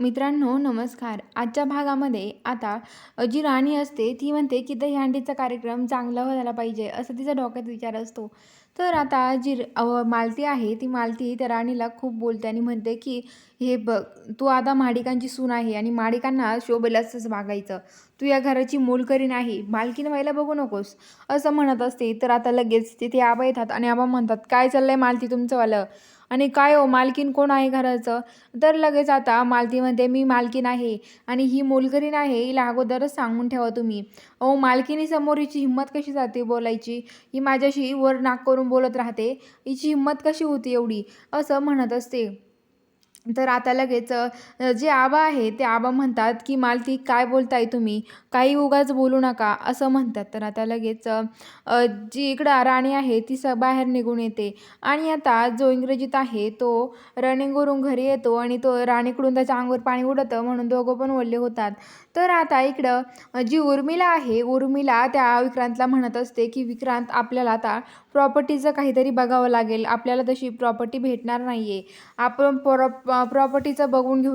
मित्रांनो नमस्कार. आजच्या भागामध्ये आता जी राणी असते ती म्हणते की दहीहंडीचा कार्यक्रम चांगला व्हायला पाहिजे असं तिचा डोक्यात विचार असतो. तर आता जी अव मालती आहे ती मालती त्या राणीला खूप बोलते आणि म्हणते की हे बघ तू आता माडिकांची सून आहे आणि माडिकांना शोभेल असंच तू या घराची मोलकरी नाही मालकीन व्हायला बघू नकोस. असं म्हणत असते. तर आता लगेच तिथे आबा येतात आणि आबा म्हणतात काय चाललंय मालती तुमचंवालं आणि काय हो मालकीन कोण आहे घराचं? तर लगेच आता मालती म्हणते मी मालकीन आहे आणि ही मोलकरीण आहे हिला अगोदरच सांगून ठेवा तुम्ही. अहो मालकिनीसमोर हिची हिंमत कशी जाते बोलायची? ही माझ्याशी वर नाक करून बोलत राहते. हिची हिंमत कशी होती एवढी? असं म्हणत असते. तर आता लगेच जे आबा आहे ते आबा म्हणतात की मालती काय बोलताय तुम्ही? काही उगाच बोलू नका. असं म्हणतात. तर आता लगेच जी इकडं राणी आहे ती स बाहेर निघून येते. आणि आता जो इंग्रजीत आहे तो रनिंगवरून घरी येतो आणि तो राणीकडून त्याच्या अंगावर पाणी उडतं म्हणून दोघं पण ओढले होतात. तर आता इकडं जी उर्मिला आहे उर्मिला त्या विक्रांतला म्हणत असते की विक्रांत आपल्याला आता प्रॉपर्टीचं काहीतरी बघावं लागेल. आपल्याला तशी प्रॉपर्टी भेटणार नाही आहे आपण प्रॉ प्रॉपर्टीचं बघून घेऊ